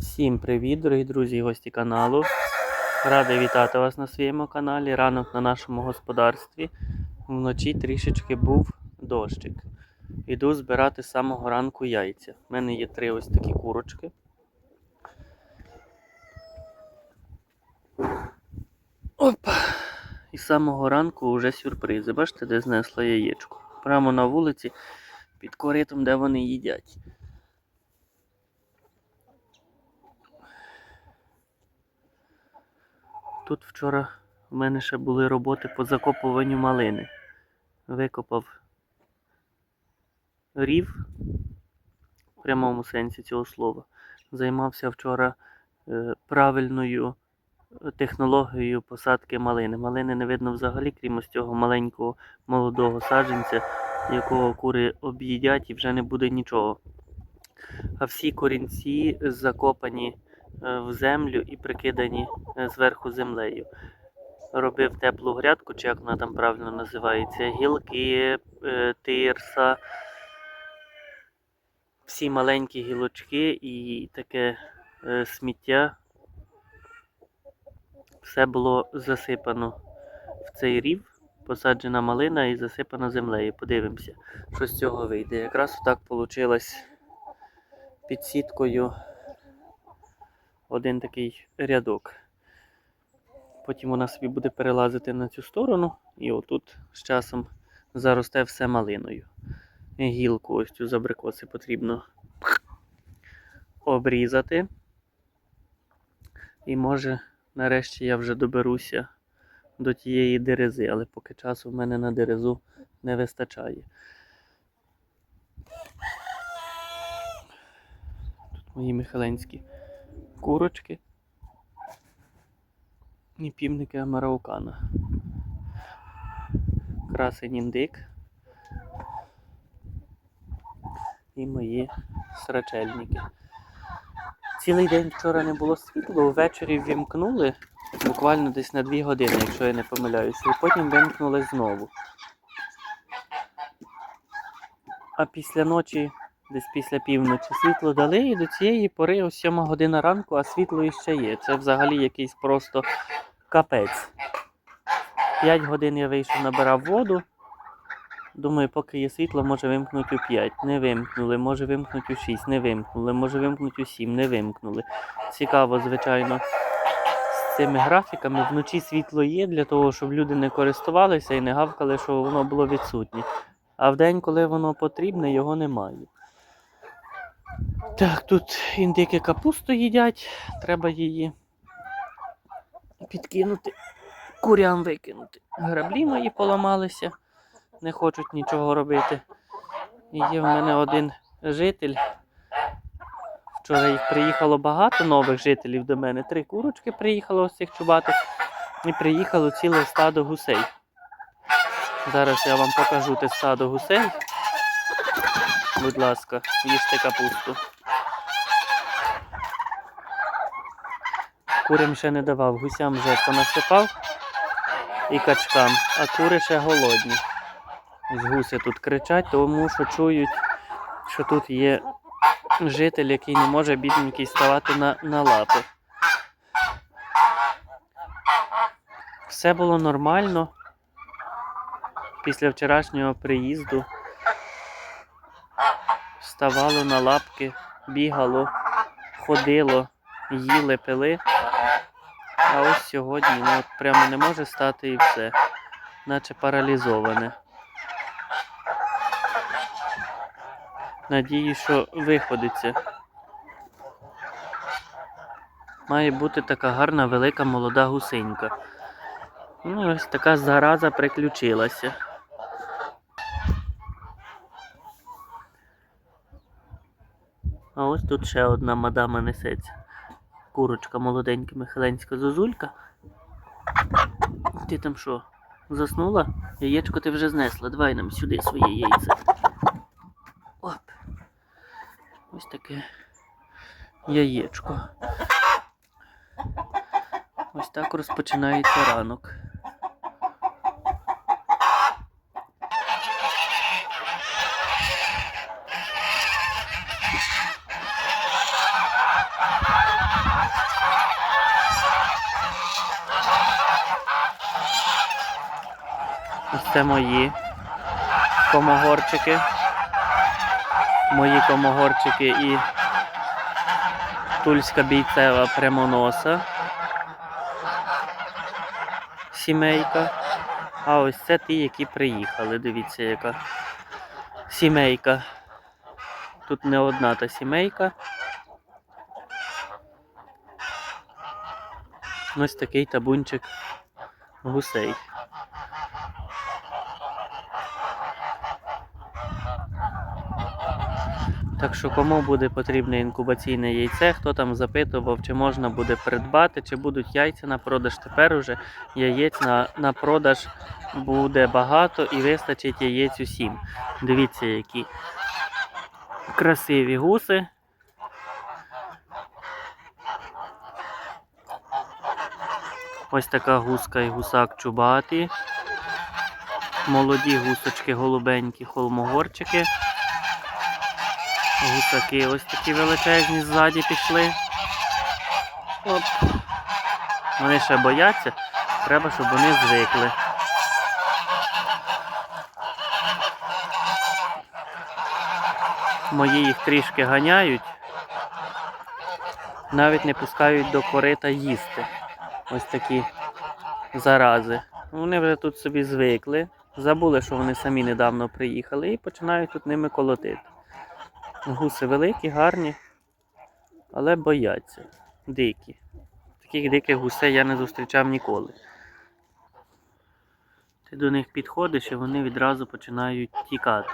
Всім привіт, дорогі друзі і гості каналу. Радий вітати вас на своєму каналі. Ранок на нашому господарстві. Вночі трішечки був дощик. Іду збирати з самого ранку яйця. У мене є три ось такі курочки. Опа! І з самого ранку вже сюрпризи. Бачите, де знесла яєчко. Прямо на вулиці під коритом, де вони їдять. Тут вчора в мене ще були роботи по закопуванню малини. Викопав рів в прямому сенсі цього слова. Займався вчора е, правильною технологією посадки малини. Малини не видно взагалі, крім ось цього маленького молодого саджанця, якого кури об'їдять і вже не буде нічого. А всі корінці закопані е, в землю і прикидані е, зверху землею. Робив теплу грядку, чи як вона там правильно називається, гілки, е, тирса, всі маленькі гілочки і таке е, сміття. Все було засипано в цей рів, посаджена малина і засипана землею. Подивимося, що з цього вийде. Якраз так вийшло під сіткою один такий рядок. Потім вона собі буде перелазити на цю сторону, і отут з часом заросте все малиною. Гілку ось цю з абрикоси потрібно обрізати. І може, нарешті я вже доберуся до тієї дерези, але поки часу в мене на дерезу не вистачає. Тут мої михаленські курочки і півники Амараукана. Красень індик і мої срачельники. Цілий день вчора не було світла, ввечері вімкнули буквально десь на 2 години, якщо я не помиляюся, і потім вимкнули знову. А після ночі, десь після півночі, світло дали і до цієї пори ось 7 година ранку, а світло іще є. Це взагалі якийсь просто капець. 5 годин я вийшов, набирав воду. Думаю, поки є світло, може вимкнуть у 5. Не вимкнули, може вимкнуть у 6, не вимкнули, може вимкнуть у 7, не вимкнули. Цікаво, звичайно, з цими графіками. Вночі світло є для того, щоб люди не користувалися і не гавкали, що воно було відсутнє. А в день, коли воно потрібне, його немає. Так, тут індики капусту їдять, треба її підкинути, курям викинути. Граблі мої поламалися, не хочуть нічого робити. І є в мене один житель. Вчора їх приїхало багато нових жителів до мене. Три курочки приїхало з цих чубатих. І приїхало ціле стадо гусей. Зараз я вам покажу те стадо гусей. Будь ласка, їжте капусту. Курям ще не давав, гусям вже понасипав і качкам, а кури ще голодні. Ось гуси тут кричать, тому що чують, що тут є житель, який не може бідненький ставати на, на лапи. Все було нормально. Після вчорашнього приїзду ставало на лапки, бігало, ходило, їли, пили. А ось сьогодні ну, от прямо не може стати і все, наче паралізоване. Надію, що виходиться. Має бути така гарна велика молода гусенька. Ну, ось така зараза приключилася. Ось тут ще одна мадама несеться. Курочка молоденька Михайленська зозулька. Ти там що? Заснула? Яєчко ти вже знесла. Давай нам сюди своє яйце. Оп. Ось таке яєчко. Ось так розпочинається ранок. Це мої комогорчики. Мої комогорчики і тульська бійцева прямоноса. Сімейка. А ось це ті, які приїхали. Дивіться, яка сімейка. Тут не одна та сімейка. Ось такий табунчик гусей. Так що кому буде потрібне інкубаційне яйце, хто там запитував, чи можна буде придбати, чи будуть яйця на продаж. Тепер уже яєць на, на продаж буде багато і вистачить яєць усім. Дивіться, які красиві гуси. Ось така гуска і гусак чубаті. Молоді гусочки голубенькі, холмогорчики. Гусаки ось такі величезні ззаді пішли. Оп. Вони ще бояться, треба, щоб вони звикли. Мої їх трішки ганяють, навіть не пускають до корита їсти. Ось такі зарази. Вони вже тут собі звикли, забули, що вони самі недавно приїхали, і починають тут ними колотити. Гуси великі, гарні, але бояться. Дикі. Таких диких гусей я не зустрічав ніколи. Ти до них підходиш і вони відразу починають тікати.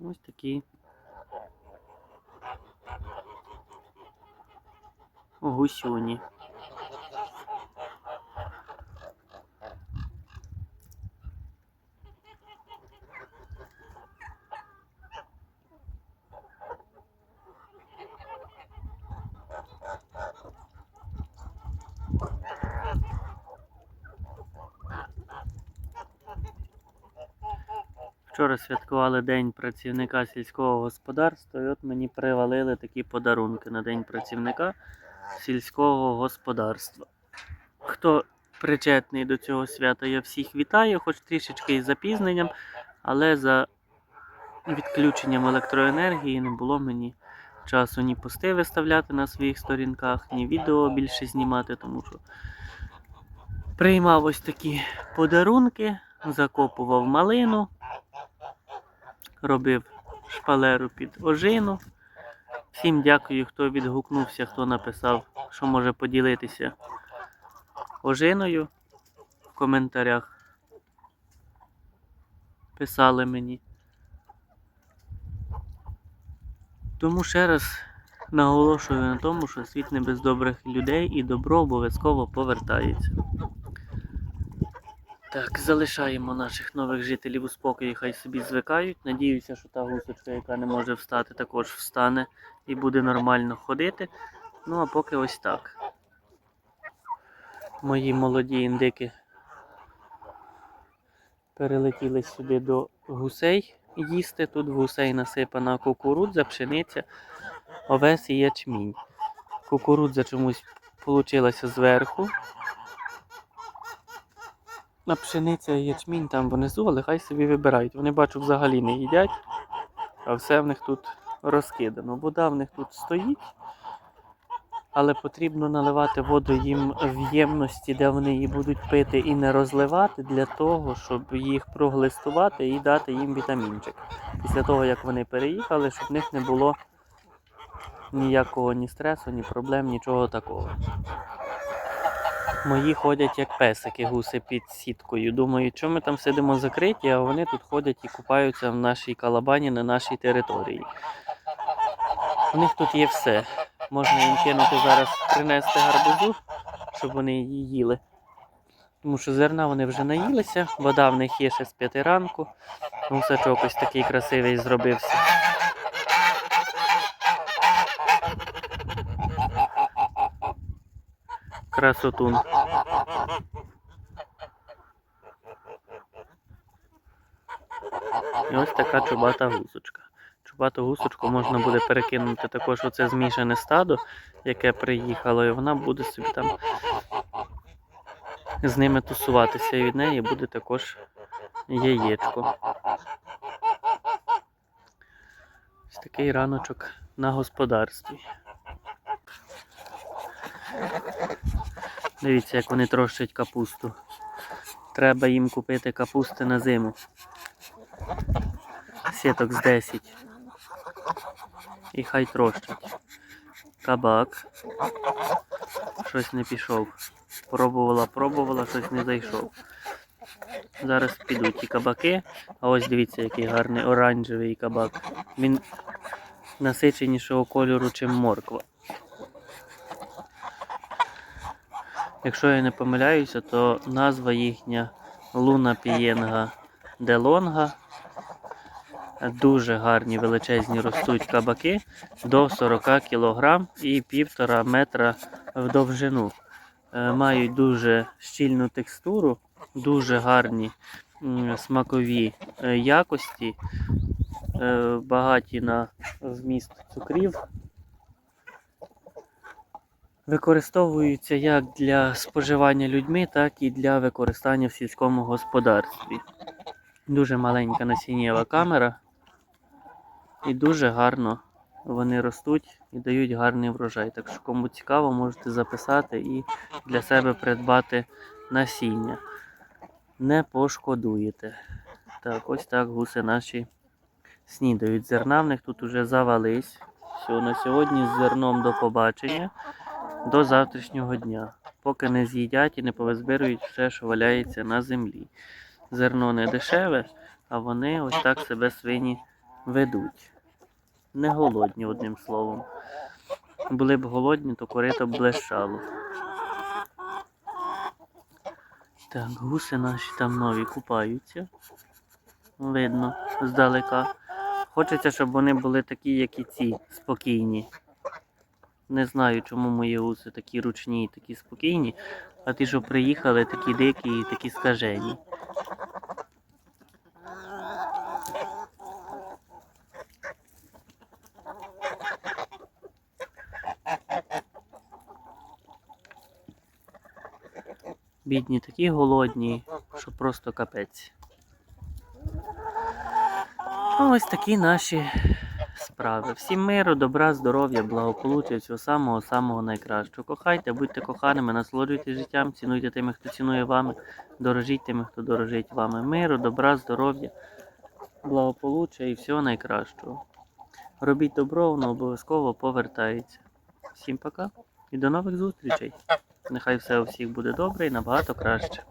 Ось такі. Гусюні. Вчора святкували День працівника сільського господарства, і от мені привалили такі подарунки на День працівника сільського господарства. Хто причетний до цього свята, я всіх вітаю, хоч трішечки із запізненням, але за відключенням електроенергії не було мені часу ні пости виставляти на своїх сторінках, ні відео більше знімати, тому що приймав ось такі подарунки, закопував малину робив шпалеру під ожину. Всім дякую, хто відгукнувся, хто написав, що може поділитися ожиною в коментарях. Писали мені. Тому ще раз наголошую на тому, що світ не без добрих людей і добро обов'язково повертається. Так, залишаємо наших нових жителів у спокої, хай собі звикають. Надіюся, що та гусочка, яка не може встати, також встане і буде нормально ходити. Ну а поки ось так. Мої молоді індики перелетіли сюди до гусей їсти. Тут гусей насипана кукурудза, пшениця, овес і ячмінь. Кукурудза чомусь получилася зверху. На пшениця і ячмінь там внизу, але хай собі вибирають. Вони бачу взагалі не їдять, а все в них тут розкидано. Вода в них тут стоїть, але потрібно наливати воду їм в ємності, де вони її будуть пити, і не розливати для того, щоб їх проглистувати і дати їм вітамінчик. Після того, як вони переїхали, щоб в них не було ніякого ні стресу, ні проблем, нічого такого. Мої ходять як песики, гуси під сіткою. Думаю, що ми там сидимо закриті, а вони тут ходять і купаються в нашій калабані на нашій території. У них тут є все. Можна їм кинути зараз, принести гарбузу, щоб вони її їли. Тому що зерна вони вже наїлися, вода в них є ще з п'яти ранку. Гусачок ось такий красивий зробився. Красотун. І ось така чубата гусочка. чубату гусочку можна буде перекинути також оце змішане стадо, яке приїхало, і вона буде собі там з ними тусуватися. І від неї буде також яєчко. Ось такий раночок на господарстві. Дивіться, як вони трощать капусту. Треба їм купити капусти на зиму. Сіток з 10. І хай трощать. Кабак. Щось не пішов. Пробувала, пробувала, щось не зайшов. Зараз підуть ті кабаки. А ось дивіться, який гарний оранжевий кабак. Він насиченішого кольору, чим морква. Якщо я не помиляюся, то назва їхня Луна Пієнга Делонга. Дуже гарні величезні ростуть кабаки до 40 кг і півтора метра в довжину. Е, Мають дуже щільну текстуру, дуже гарні смакові е, якості, е, багаті на вміст цукрів. Використовуються як для споживання людьми, так і для використання в сільському господарстві. Дуже маленька насіннєва камера. І дуже гарно вони ростуть і дають гарний врожай. Так що кому цікаво, можете записати і для себе придбати насіння. Не пошкодуєте. Так, ось так гуси наші снідають. Зерна в них тут уже завались. Все, на сьогодні з зерном до побачення. До завтрашнього дня. Поки не з'їдять і не повизбирують все, що валяється на землі. Зерно не дешеве, а вони ось так себе свині ведуть. Не голодні, одним словом. Були б голодні, то корито б блищало. Так, гуси наші там нові купаються. Видно, здалека. Хочеться, щоб вони були такі, як і ці, спокійні. Не знаю, чому мої гуси такі ручні такі спокійні, а ті, що приїхали, такі дикі і такі скажені. Бідні такі голодні, що просто капець. Ось такі наші справи. Всім миру, добра, здоров'я, благополуччя, всього самого самого найкращого. Кохайте, будьте коханими, насолоджуйтесь життям, цінуйте тими, хто цінує вами, дорожіть тими, хто дорожить вами. Миру, добра, здоров'я, благополуччя і всього найкращого. Робіть добро, воно обов'язково повертається. Всім пока і до нових зустрічей. Нехай все у всіх буде добре і набагато краще.